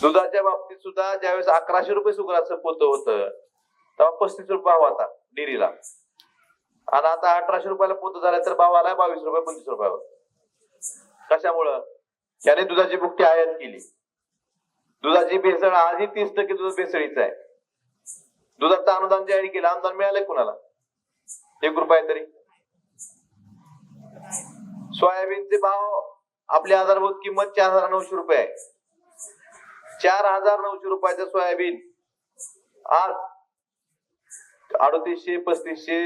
दुधाच्या बाबतीत सुद्धा ज्यावेळेस अकराशे रुपये सुगराचं पोत होतं तेव्हा पस्तीस रुपये भाव आता डेअरीला. आणि आता अठराशे रुपयाला पोत झालं तर भाव आलाय बावीस रुपये पंचवीस रुपयावर कशामुळं? त्याने दुधाची भुकटी आयात केली. दुधाची भेसळ आजही तीस टक्के दुध भेसळीच आहे. दुधाचं अनुदान जाहीर केलं अनुदान मिळालंय कुणाला? एक रुपया तरी. सोयाबीनचे भाव आपली आधारभूत किंमत चार हजार नऊशे रुपये आहे. चार हजार नऊशे रुपयाचं सोयाबीन. आज अडतीसशे पस्तीसशे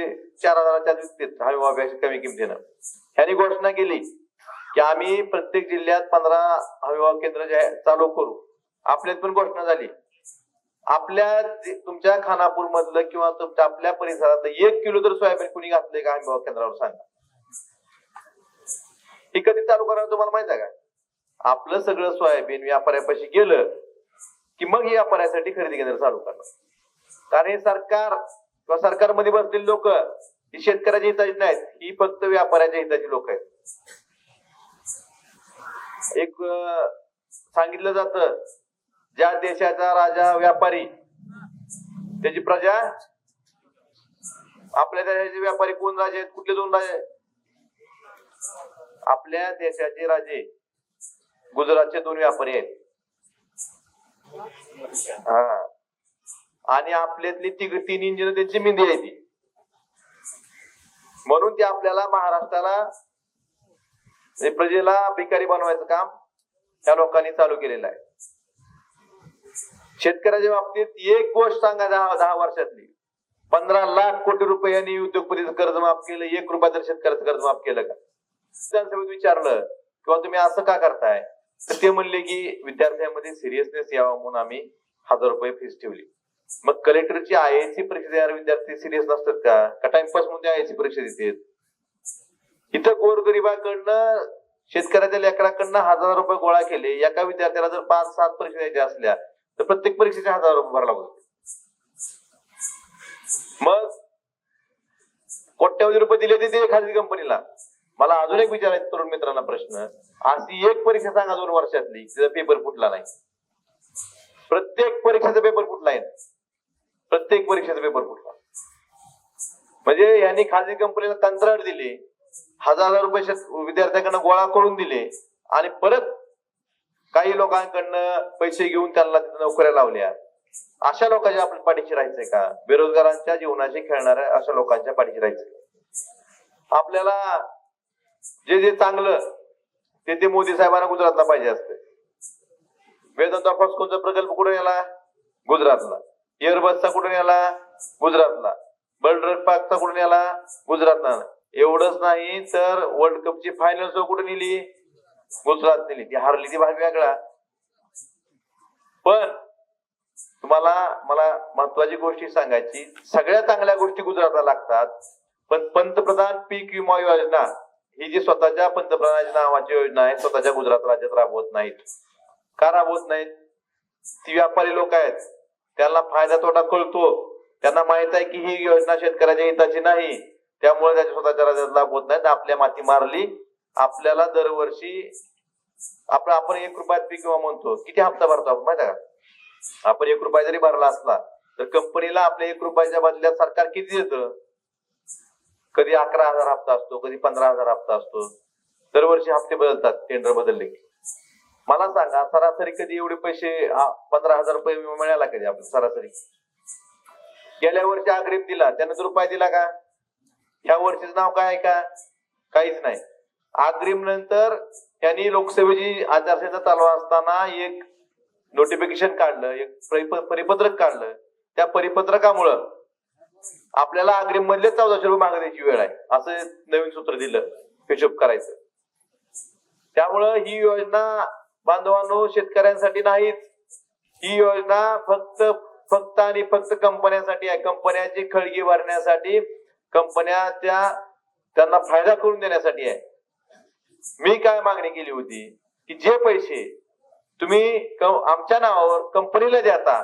चार हजाराच्या विकतेत कमी किमतीनं. ह्यांनी घोषणा केली की आम्ही प्रत्येक जिल्ह्यात पंधरा हमीभाव केंद्र जे चालू करू. आपल्यात पण घोषणा झाली. आपल्या तुमच्या खानापूर मधलं किंवा तुमच्या आपल्या परिसरात एक किलो तर सोयाबीन कुणी घातलंय का हमीभाव केंद्रावर सांगा. हे कधी चालू करायला तुम्हाला माहीत आहे का? आपलं सगळं सोयाबीन व्यापाऱ्यापाशी गेलं की मग या पर्यायासाठी खरेदी केंद्र चालू करणार. कारण हे सरकार किंवा सरकारमध्ये बसलेली लोक ही शेतकऱ्याच्या हिताची नाहीत ही फक्त व्यापाऱ्याच्या हिताची लोक आहेत. एक सांगितलं जात ज्या देशाचा राजा व्यापारी त्याची प्रजा आपल्या देशाचे व्यापारी कोण राजे आहेत? कुठले दोन राजे आपल्या देशाचे राजे गुजरातचे दोन व्यापारी आहेत. हा. आणि आपल्यातली तिघ तीन इंजिन त्यांची मेंदी आहे ती. म्हणून ते आपल्याला महाराष्ट्राला म्हणजे प्रजेला भिकारी बनवायचं काम त्या लोकांनी चालू केलेलं आहे. शेतकऱ्याच्या बाबतीत एक गोष्ट सांगा दहा दहा वर्षातली. पंधरा लाख कोटी रुपयांनी उद्योगपतीचं कर्ज माफ केलं एक रुपया जर शेतकऱ्याचं कर्ज माफ केलं का? विचारलं किंवा तुम्ही असं का करताय? तर ते म्हणले की विद्यार्थ्यांमध्ये सिरियसनेस यावा म्हणून आम्ही हजार रुपये फीस ठेवली. मग कलेक्टरची आय परीक्षा देणारे विद्यार्थी सिरियस नसतात का? का टाइमपास म्हणून आय परीक्षा देतात? इथं गोरगरिबाकडनं शेतकऱ्याच्या लेकराकडनं हजार रुपये गोळा केले. एका विद्यार्थ्याला जर पाच सात परीक्षा द्यायच्या असल्या तर प्रत्येक परीक्षेचे हजार रुपये भरला होते मग कोट्यावधी रुपये दिले ते खाजगी कंपनीला मला अजून एक विचारायचं तरुण मित्रांना प्रश्न. अशी एक परीक्षा सांगा दोन वर्षातली तिचा पेपर फुटला नाही. प्रत्येक परीक्षेचा पेपर फुटला आहे. प्रत्येक परीक्षेचा पेपर फुटला. म्हणजे यांनी खाजगी कंपनीला कंत्राट दिले हजार रुपये विद्यार्थ्यांकडनं गोळा करून दिले आणि परत काही लोकांकडनं पैसे घेऊन त्यांना तिथं नोकऱ्या लावल्या. अशा लोकांच्या आपल्या पाठीशी राहायचंय का? बेरोजगारांच्या जीवनाशी खेळणाऱ्या अशा लोकांच्या पाठीशी राहायचंय आपल्याला जे जे चांगलं ते ते मोदी साहेबांना गुजरातला पाहिजे असते. वेदांता फॉस्कोनचा प्रकल्प कुठे नेला? गुजरातला. एअरबसचा कुठे नेला? गुजरातला. बल्ड्रग पार्कचा कुठे नेला? गुजरातला. एवढंच नाही तर वर्ल्ड कपची फायनल कुठे नेली? गुजरात नेली. ती हारली ती भाग वेगळा. पण तुम्हाला मला महत्वाची गोष्टी सांगायची. सगळ्या चांगल्या गोष्टी गुजरातला लागतात. पण पंतप्रधान पीक विमा योजना ही जी स्वतःच्या पंतप्रधानाच्या नावाची योजना आहे स्वतःच्या गुजरात राज्यात राबवत नाहीत. का राबवत नाहीत? ती व्यापारी लोक आहेत. त्यांना फायदा तोटा कळतो. त्यांना माहीत आहे की ही योजना शेतकऱ्याच्या हिताची नाही. त्यामुळे त्याच्या स्वतःच्या राज्यात राबवत नाहीत. आपल्या माती मारली. आपल्याला दरवर्षी आपण आपण एक रुपयात पीक विमा म्हणतो. किती हप्ता भरतो आपण माहिती का? आपण एक रुपया जरी भरला असला तर कंपनीला आपल्या एक रुपयाच्या बदल्यात सरकार किती देतं? कधी अकरा हजार हप्ता असतो कधी पंधरा हजार हप्ता असतो. दरवर्षी हप्ते बदलतात टेंडर बदलले की. मला सांगा सरासरी कधी एवढे पैसे पंधरा हजार रुपये विमा मिळाला कधी आपल्या सरासरी? गेल्या वर्षी अग्रिम दिला त्यानं तो रुपये दिला का? ह्या वर्षीचं नाव काय आहे का? काहीच नाही. आग्रीम नंतर त्यांनी लोकसेवेची आचारसंहिता चालू असताना एक नोटिफिकेशन काढलं एक परिपत्रक काढलं. त्या परिपत्रकामुळं आपल्याला अग्रिम मधले चौदाशे रुपये मागण्याची वेळ आहे. असं नवीन सूत्र दिलं हिशोब करायचं. त्यामुळं ही योजना बांधवांनो शेतकऱ्यांसाठी नाहीच ही योजना फक्त फक्त आणि फक्त कंपन्यांसाठी आहे. कंपन्यांची खळगी भरण्यासाठी कंपन्या त्या त्यांना फायदा करून देण्यासाठी आहे. मी काय मागणी केली होती? की जे पैसे तुम्ही आमच्या नावावर कंपनीला देता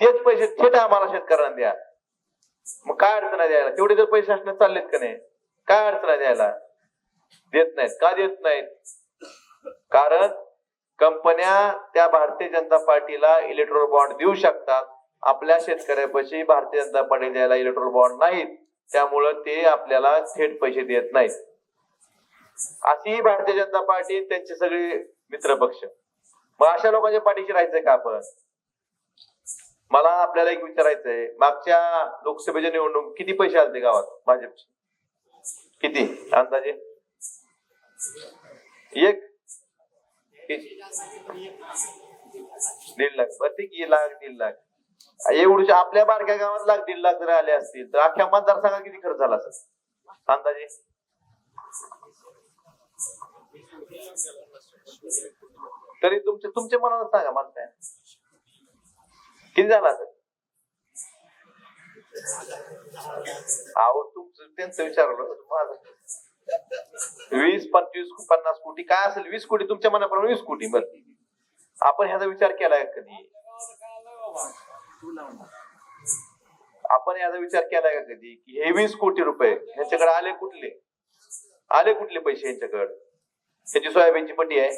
तेच पैसे थेट आम्हाला शेतकऱ्यांना द्या. मग काय अडचण आहे द्यायला? तेवढे जर पैसे असणे चाललेत का नाही? काय अडचण आहे द्यायला? देत नाहीत. का देत नाहीत? कारण कंपन्या त्या भारतीय जनता पार्टीला इलेक्ट्रॉल बॉन्ड देऊ शकतात. आपल्या शेतकऱ्यापाशी भारतीय जनता पार्टी द्यायला इलेक्ट्रॉल बॉन्ड नाहीत. त्यामुळं ते आपल्याला थेट पैसे देत नाहीत. अशी भारतीय जनता पार्टी त्यांचे सगळे मित्र पक्ष मग अशा लोकांच्या पाठीशी राहायचंय का आपण? मला आपल्याला एक विचारायचंय मागच्या लोकसभेच्या निवडणूक किती पैसे आले गावात भाजपचे? किती? अंदाजे? एक? दीड लाख. बरं ठीक लाख दीड लाख. एवढे आपल्या बारक्या गावात लाख दीड लाख जर आले असतील तर अख्ख्या मतदारसंघात किती खर्च झाला सर अंदाजे? तरी तुमचे तुमच्या मनाला सांगा मला काय किती झाला असेल अहो तुमचं त्यांचं विचारलं माझं वीस पंचवीस पन्नास कोटी. काय असेल वीस कोटी? तुमच्या मनाप्रमाणे वीस कोटी बर आपण ह्याचा विचार केलाय का कधी? आपण याचा विचार केलाय का कधी? की हे वीस कोटी रुपये ह्याच्याकडे आले कुठले? आले कुठले पैसे यांच्याकडे त्याची सोयाबीनची पट्टी आहे.